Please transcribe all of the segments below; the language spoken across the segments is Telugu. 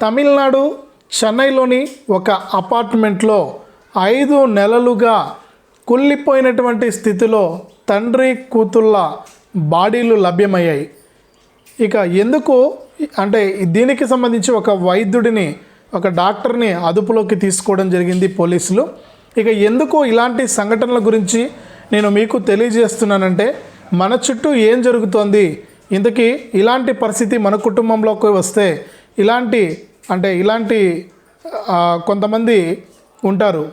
తమిళనాడు చెన్నైలోని ఒక అపార్ట్మెంట్లో ఐదు నెలలుగా కుళ్ళిపోయినటువంటి స్థితిలో తండ్రి కూతుళ్ళ బాడీలు లభ్యమయ్యాయి. ఇక ఎందుకు? అంటే దీనికి సంబంధించి ఒక వైద్యుడిని ఒక డాక్టర్ని అదుపులోకి తీసుకోవడం జరిగింది పోలీసులు. ఇక ఎందుకు ఇలాంటి సంఘటనల గురించి నేను మీకు తెలియజేస్తున్నానంటే మన చుట్టూ ఏం జరుగుతోంది? ఇంతకీ ఇలాంటి పరిస్థితి మన కుటుంబంలోకి వస్తే ఇలాంటి అంటే ఇలాంటి కొంతమంది ఉంటారు.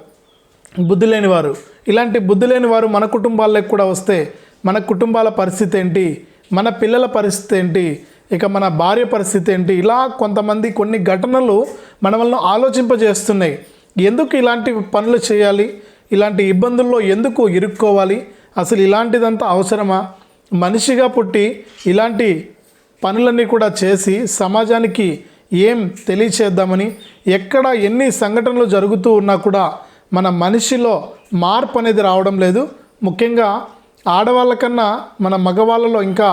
బుద్ధి లేని వారు ఇలాంటి బుద్ధి లేని వారు మన కుటుంబాలకు కూడా వస్తే మన కుటుంబాల పరిస్థితి ఏంటి? మన పిల్లల పరిస్థితి ఏంటి? ఇక మన భార్య పరిస్థితి ఏంటి? ఇలా కొంతమంది కొన్ని ఘటనలు మన వలన ఆలోచింపజేస్తున్నాయి. ఎందుకు ఇలాంటి పనులు చేయాలి? ఇలాంటి ఇబ్బందుల్లో ఎందుకు ఇరుక్కోవాలి? అసలు ఇలాంటిదంతా అవసరమా? మనిషిగా పుట్టి ఇలాంటి పనులన్నీ కూడా చేసి సమాజానికి ఏం తెలియచేద్దామని ఎక్కడ ఎన్ని సంఘటనలు జరుగుతూ ఉన్నా కూడా మన మనిషిలో మార్పు అనేది రావడం లేదు. ముఖ్యంగా ఆడవాళ్ళకన్నా మన మగవాళ్ళలో ఇంకా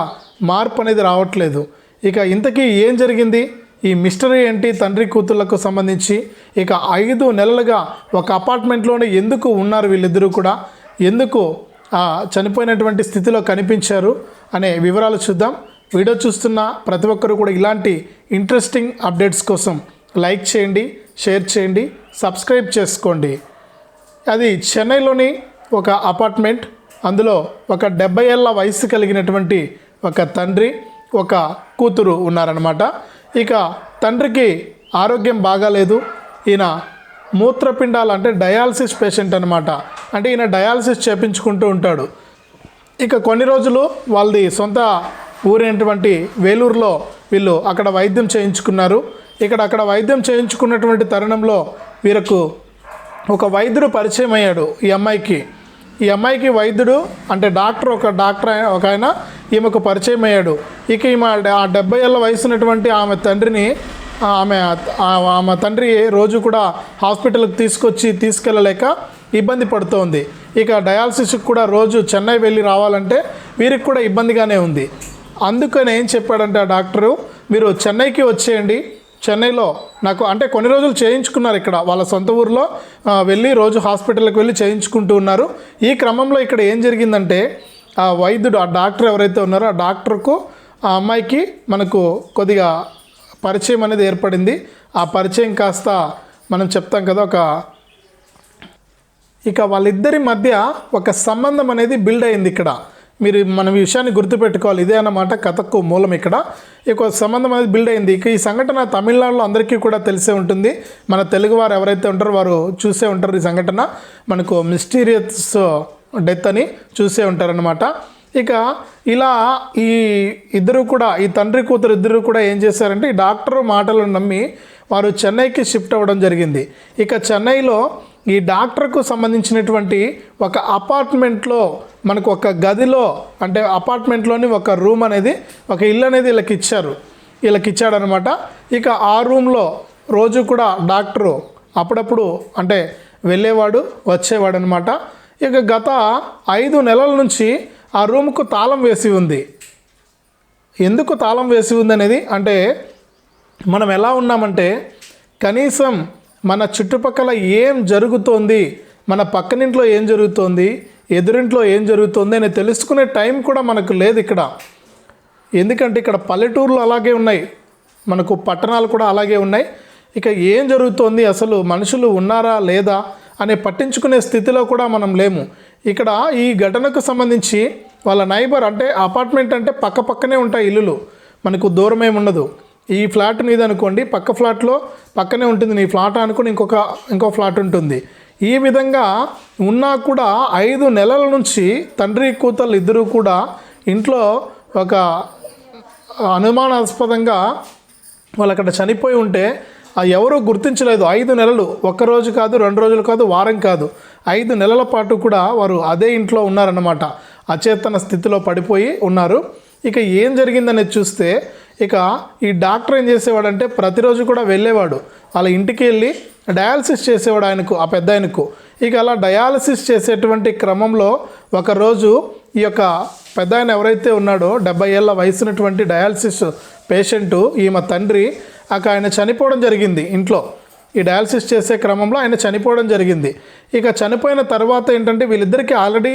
మార్పు అనేది రావట్లేదు. ఇక ఇంతకీ ఏం జరిగింది? ఈ మిస్టరీ ఏంటి తండ్రి కూతుళ్ళకు సంబంధించి? ఇక ఐదు నెలలుగా ఒక అపార్ట్మెంట్లోనే ఎందుకు ఉన్నారు వీళ్ళిద్దరూ కూడా? ఎందుకు చనిపోయినటువంటి స్థితిలో కనిపించారు? అనే వివరాలు చూద్దాం. వీడియో చూస్తున్న ప్రతి ఒక్కరు కూడా ఇలాంటి ఇంట్రెస్టింగ్ అప్డేట్స్ కోసం లైక్ చేయండి షేర్ చేయండి సబ్స్క్రైబ్ చేసుకోండి. అది చెన్నైలోని ఒక అపార్ట్మెంట్ అందులో ఒక డెబ్బై ఏళ్ళ వయసు కలిగినటువంటి ఒక తండ్రి ఒక కూతురు ఉన్నారనమాట ఇక తండ్రికి ఆరోగ్యం బాగాలేదు. ఈయన మూత్రపిండాలు అంటే డయాలసిస్ పేషెంట్ అనమాట అంటే ఈయన డయాలసిస్ చేపించుకుంటూ ఉంటాడు. ఇక కొన్ని రోజులు వాళ్ళది సొంత ఊరైనటువంటి వేలూరులో వీళ్ళు అక్కడ వైద్యం చేయించుకున్నారు. ఇక్కడ అక్కడ వైద్యం చేయించుకున్నటువంటి తరుణంలో వీరకు ఒక వైద్యుడు పరిచయం అయ్యాడు ఈ అమ్మాయికి. ఈ అమ్మాయికి వైద్యుడు అంటే డాక్టర్ ఒక డాక్టర్ ఆయన- ఒక ఆయన ఈమెకు పరిచయం అయ్యాడు. ఇక ఈమె ఆ డెబ్బై ఏళ్ళ వయసున్నటువంటి ఆమె తండ్రిని ఆమె ఆమె తండ్రి రోజు కూడా హాస్పిటల్కి తీసుకొచ్చి తీసుకెళ్ళలేక ఇబ్బంది పడుతోంది. ఇక డయాలసిస్కి కూడా రోజు చెన్నై వెళ్ళి రావాలంటే వీరికి కూడా ఇబ్బందిగానే ఉంది. అందుకని ఏం చెప్పాడంటే ఆ డాక్టరు మీరు చెన్నైకి వచ్చేయండి. చెన్నైలో నాకు అంటే కొన్ని రోజులు చేయించుకున్నారు ఇక్కడ. వాళ్ళ సొంత ఊర్లో వెళ్ళి రోజు హాస్పిటల్కి వెళ్ళి చేయించుకుంటూ ఉన్నారు. ఈ క్రమంలో ఇక్కడ ఏం జరిగిందంటే ఆ వైద్యుడు ఆ డాక్టర్ ఎవరైతే ఉన్నారో ఆ డాక్టర్కు ఆ అమ్మాయికి మనకు కొద్దిగా పరిచయం అనేది ఏర్పడింది. ఆ పరిచయం కాస్త మనం చెప్తాం కదా ఒక ఇక వాళ్ళిద్దరి మధ్య ఒక సంబంధం అనేది బిల్డ్ అయింది ఇక్కడ. మీరు మన ఈ విషయాన్ని గుర్తుపెట్టుకోవాలి. ఇదే అన్నమాట కథకు మూలం ఇక్కడ. ఇక సంబంధం అనేది బిల్డ్ అయింది. ఇక ఈ సంఘటన తమిళనాడులో అందరికీ కూడా తెలిసే ఉంటుంది. మన తెలుగు వారు ఎవరైతే ఉంటారో వారు చూసే ఉంటారు ఈ సంఘటన. మనకు మిస్టీరియస్ డెత్ అని చూసే ఉంటారనమాట ఇక ఇలా ఈ ఇద్దరు కూడా ఈ తండ్రి కూతురు ఇద్దరు కూడా ఏం చేశారంటే ఈ డాక్టర్ మాటలను నమ్మి వారు చెన్నైకి షిఫ్ట్ అవ్వడం జరిగింది. ఇక చెన్నైలో ఈ డాక్టర్కు సంబంధించినటువంటి ఒక అపార్ట్మెంట్లో మనకు ఒక గదిలో అంటే అపార్ట్మెంట్లోని ఒక రూమ్ అనేది ఒక ఇల్లు అనేది వీళ్ళకి ఇచ్చారు. వీళ్ళకి ఇచ్చాడనమాట. ఇక ఆ రూమ్లో రోజు కూడా డాక్టరు అప్పుడప్పుడు అంటే వెళ్ళేవాడు వచ్చేవాడు అనమాట ఇక గత ఐదు నెలల నుంచి ఆ రూమ్కు తాళం వేసి ఉంది. ఎందుకు తాళం వేసి ఉంది అనేది అంటే మనం ఎలా ఉన్నామంటే కనీసం మన చుట్టుపక్కల ఏం జరుగుతోంది మన పక్కనింట్లో ఏం జరుగుతోంది ఎదురింట్లో ఏం జరుగుతోంది అని తెలుసుకునే టైం కూడా మనకు లేదు ఇక్కడ. ఎందుకంటే ఇక్కడ పల్లెటూర్లు అలాగే ఉన్నాయి మనకు పట్టణాలు కూడా అలాగే ఉన్నాయి. ఇక ఏం జరుగుతోంది అసలు మనుషులు ఉన్నారా లేదా అనే పట్టించుకునే స్థితిలో కూడా మనం లేము. ఇక్కడ ఈ ఘటనకు సంబంధించి వాళ్ళ నైబర్ అంటే అపార్ట్మెంట్ అంటే పక్క పక్కనే ఉంటాయి ఇల్లులు. మనకు దూరమేముండదు ఉండదు. ఈ ఫ్లాట్ మీద అనుకోండి పక్క ఫ్లాట్లో పక్కనే ఉంటుంది. నీ ఫ్లాట్ అనుకుని ఇంకొక ఇంకో ఫ్లాట్ ఉంటుంది. ఈ విధంగా ఉన్నా కూడా ఐదు నెలల నుంచి తండ్రి కూతురు ఇద్దరూ కూడా ఇంట్లో ఒక అనుమానాస్పదంగా వాళ్ళు అక్కడ చనిపోయి ఉంటే ఎవరూ గుర్తించలేదు. ఐదు నెలలు ఒక్క రోజు కాదు రెండు రోజులు కాదు వారం కాదు. ఐదు నెలల పాటు కూడా వారు అదే ఇంట్లో ఉన్నారన్నమాట. అచేతన స్థితిలో పడిపోయి ఉన్నారు. ఇక ఏం జరిగిందనేది చూస్తే ఇక ఈ డాక్టర్ ఏం చేసేవాడంటే ప్రతిరోజు కూడా వెళ్ళేవాడు. అలా ఇంటికి వెళ్ళి డయాలసిస్ చేసేవాడు ఆయనకు ఆ పెద్ద ఆయనకు. ఇక అలా డయాలసిస్ చేసేటువంటి క్రమంలో ఒకరోజు ఈ యొక్క పెద్ద ఆయన ఎవరైతే ఉన్నాడో డెబ్బై ఏళ్ళ వయసున్నటువంటి డయాలసిస్ పేషెంటు ఈమె తండ్రి అక్కడ ఆయన చనిపోవడం జరిగింది ఇంట్లో. ఈ డయాలసిస్ చేసే క్రమంలో ఆయన చనిపోవడం జరిగింది. ఇక చనిపోయిన తర్వాత ఏంటంటే వీళ్ళిద్దరికీ ఆల్రెడీ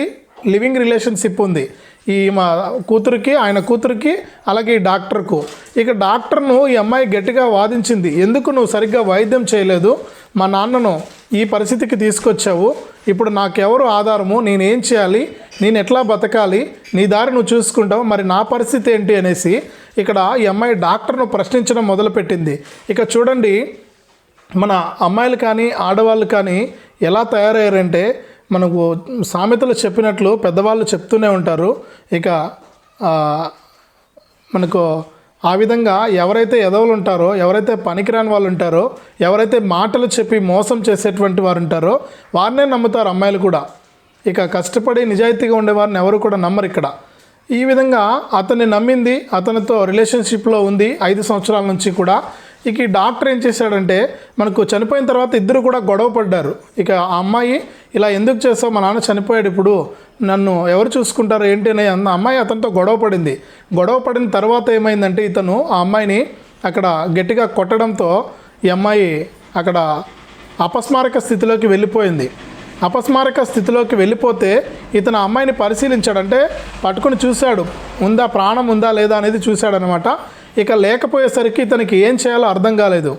లివింగ్ రిలేషన్షిప్ ఉంది. ఈ మా కూతురికి ఆయన కూతురికి అలాగే ఈ డాక్టర్కు. ఇక డాక్టర్ను ఈ అమ్మాయి గట్టిగా వాదించింది. ఎందుకు నువ్వు సరిగ్గా వైద్యం చేయలేదు? మా నాన్నను ఈ పరిస్థితికి తీసుకొచ్చావు. ఇప్పుడు నాకెవరు ఆధారము? నేనేం చేయాలి? నేను ఎట్లా బతకాలి? నీ దారి నువ్వు చూసుకుంటావు. మరి నా పరిస్థితి ఏంటి అనేసి ఇక్కడ ఈ అమ్మాయి డాక్టర్ను ప్రశ్నించడం మొదలుపెట్టింది. ఇక చూడండి మన అమ్మాయిలు కానీ ఆడవాళ్ళు కానీ ఎలా తయారయ్యారంటే మనకు సామెతలు చెప్పినట్లు పెద్దవాళ్ళు చెప్తూనే ఉంటారు. ఇక మనకు ఆ విధంగా ఎవరైతే ఎదవలు ఉంటారో ఎవరైతే పనికిరాని వాళ్ళు ఉంటారో ఎవరైతే మాటలు చెప్పి మోసం చేసేటువంటి వారు ఉంటారో వారినే నమ్ముతారు అమ్మాయిలు కూడా. ఇక కష్టపడి నిజాయితీగా ఉండేవారిని ఎవరు కూడా నమ్మరు ఇక్కడ. ఈ విధంగా అతన్ని నమ్మింది అతనితో రిలేషన్షిప్లో ఉంది ఐదు సంవత్సరాల నుంచి కూడా. ఇక ఈ డాక్టర్ ఏం చేశాడంటే మనకు చనిపోయిన తర్వాత ఇద్దరు కూడా గొడవ పడ్డారు. ఇక ఆ అమ్మాయి ఇలా ఎందుకు చేస్తావు మా నాన్న చనిపోయాడు ఇప్పుడు. నన్ను ఎవరు చూసుకుంటారు? ఏంటి? అని అన్న అమ్మాయి అతనితో గొడవ పడింది. గొడవ పడిన తర్వాత ఏమైందంటే ఇతను ఆ అమ్మాయిని అక్కడ గట్టిగా కొట్టడంతో ఈ అమ్మాయి అక్కడ అపస్మారక స్థితిలోకి వెళ్ళిపోయింది. అపస్మారక స్థితిలోకి వెళ్ళిపోతే ఇతను అమ్మాయిని పరిశీలించాడంటే పట్టుకుని పట్టుకొని చూశాడు. ఉందా? ప్రాణం ఉందా? లేదా? అనేది చూశాడనమాట. ఇక లేకపోయేసరికి ఇతనికి ఏం చేయాలో అర్థం కాలేదు.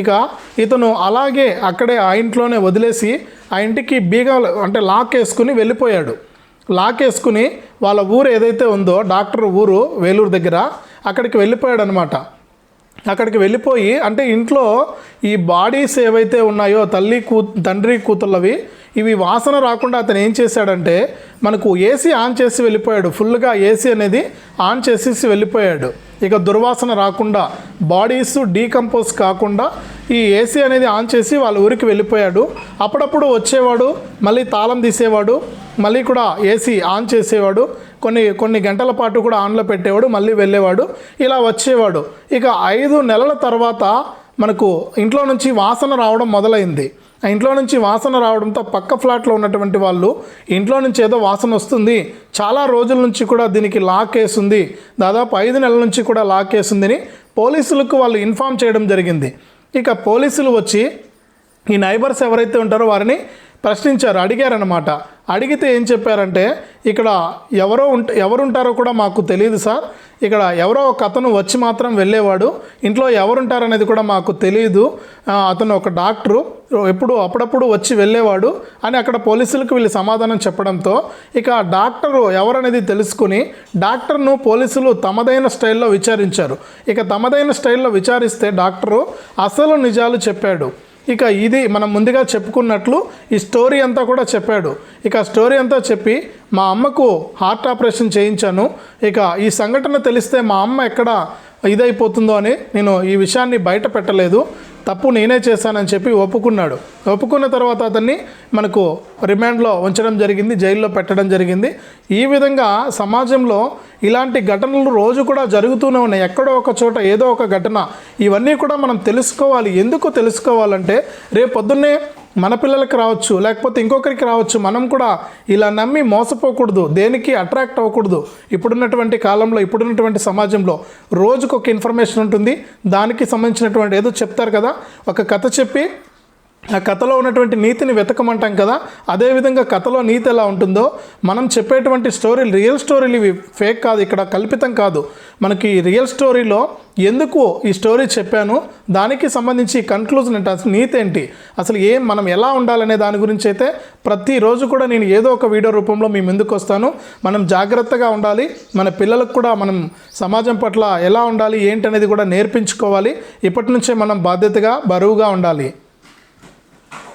ఇక ఇతను అలాగే అక్కడే ఆ ఇంట్లోనే వదిలేసి ఆ ఇంటికి బీగాలు అంటే లాక్ వేసుకుని వెళ్ళిపోయాడు. లాక్ వేసుకుని వాళ్ళ ఊరు ఏదైతే ఉందో డాక్టర్ ఊరు వేలూరు దగ్గర అక్కడికి వెళ్ళిపోయాడు అనమాట అక్కడికి వెళ్ళిపోయి అంటే ఇంట్లో ఈ బాడీస్ ఏవైతే ఉన్నాయో తల్లి కూ తండ్రి కూతుళ్ళవి ఇవి వాసన రాకుండా అతను ఏం చేశాడంటే మనకు ఏసీ ఆన్ చేసి వెళ్ళిపోయాడు. ఫుల్గా ఏసీ అనేది ఆన్ చేసేసి వెళ్ళిపోయాడు. ఇక దుర్వాసన రాకుండా బాడీస్ డీకంపోజ్ కాకుండా ఈ ఏసీ అనేది ఆన్ చేసి వాళ్ళ ఊరికి వెళ్ళిపోయాడు. అప్పుడప్పుడు వచ్చేవాడు మళ్ళీ తాళం తీసేవాడు మళ్ళీ కూడా ఏసీ ఆన్ చేసేవాడు కొన్ని కొన్ని గంటల పాటు కూడా ఆన్లో పెట్టేవాడు మళ్ళీ వెళ్ళేవాడు ఇలా వచ్చేవాడు. ఇక ఐదు నెలల తర్వాత మనకు ఇంట్లో నుంచి వాసన రావడం మొదలైంది. ఇంట్లో నుంచి వాసన రావడంతో పక్క ఫ్లాట్లో ఉన్నటువంటి వాళ్ళు ఇంట్లో నుంచి ఏదో వాసన వస్తుంది. చాలా రోజుల నుంచి కూడా దీనికి లాక్ వేసింది. దాదాపు ఐదు నెలల నుంచి కూడా లాక్ వేసిందని పోలీసులకు వాళ్ళు ఇన్ఫామ్ చేయడం జరిగింది. ఇక పోలీసులు వచ్చి ఈ నైబర్స్ ఎవరైతే ఉంటారో వారిని ప్రశ్నించారు అడిగారనమాట అడిగితే ఏం చెప్పారంటే ఇక్కడ ఎవరో ఉంట ఎవరుంటారో కూడా మాకు తెలియదు సార్. ఇక్కడ ఎవరో ఒక అతను వచ్చి మాత్రం వెళ్ళేవాడు. ఇంట్లో ఎవరుంటారనేది కూడా మాకు తెలియదు అతను ఒక డాక్టరు. ఎప్పుడు అప్పుడప్పుడు వచ్చి వెళ్ళేవాడు అని అక్కడ పోలీసులకు వీళ్ళు సమాధానం చెప్పడంతో ఇక డాక్టరు ఎవరనేది తెలుసుకుని డాక్టర్ను పోలీసులు తమదైన స్టైల్లో విచారించారు. ఇక తమదైన స్టైల్లో విచారిస్తే డాక్టరు అసలు నిజాలు చెప్పాడు. ఇక ఇది మనం ముందుగా చెప్పుకున్నట్లు ఈ స్టోరీ అంతా కూడా చెప్పాడు. ఇక స్టోరీ అంతా చెప్పి మా అమ్మకు హార్ట్ ఆపరేషన్ చేయించాను. ఇక ఈ సంఘటన తెలిస్తే మా అమ్మ ఎక్కడ ఇదైపోతుందో అని నేను ఈ విషయాన్ని బయట పెట్టలేదు. తప్పు నేనే చేశానని చెప్పి ఒప్పుకున్నాడు. ఒప్పుకున్న తర్వాత అతన్ని మనకు రిమాండ్లో ఉంచడం జరిగింది జైల్లో పెట్టడం జరిగింది. ఈ విధంగా సమాజంలో ఇలాంటి ఘటనలు రోజు కూడా జరుగుతూనే ఉన్నాయి. ఎక్కడో ఒక చోట ఏదో ఒక ఘటన. ఇవన్నీ కూడా మనం తెలుసుకోవాలి. ఎందుకు తెలుసుకోవాలంటే రేపు పొద్దున్నే మన పిల్లలకి రావచ్చు లేకపోతే ఇంకొకరికి రావచ్చు మనం కూడా ఇలా నమ్మి మోసపోకూడదు దేనికి అట్రాక్ట్ అవ్వకూడదు. ఇప్పుడున్నటువంటి కాలంలో ఇప్పుడున్నటువంటి సమాజంలో రోజుకు ఒక ఇన్ఫర్మేషన్ ఉంటుంది. దానికి సంబంధించినటువంటి ఏదో చెప్తారు కదా ఒక కథ చెప్పి ఆ కథలో ఉన్నటువంటి నీతిని వెతకమంటాం కదా అదేవిధంగా కథలో నీతి ఎలా ఉంటుందో మనం చెప్పేటువంటి స్టోరీలు రియల్ స్టోరీలు ఇవి ఫేక్ కాదు ఇక్కడ కల్పితం కాదు. మనకి రియల్ స్టోరీలో ఎందుకు ఈ స్టోరీ చెప్పాను దానికి సంబంధించి కన్క్లూజన్ ఏంటి అసలు నీతి ఏంటి అసలు ఏం మనం ఎలా ఉండాలనే దాని గురించి అయితే ప్రతిరోజు కూడా నేను ఏదో ఒక వీడియో రూపంలో మీ ముందుకు వస్తాను. మనం జాగ్రత్తగా ఉండాలి మన పిల్లలకు కూడా మనం సమాజం పట్ల ఎలా ఉండాలి ఏంటనేది కూడా నేర్పించుకోవాలి. ఇప్పటి నుంచే మనం బాధ్యతగా బరువుగా ఉండాలి.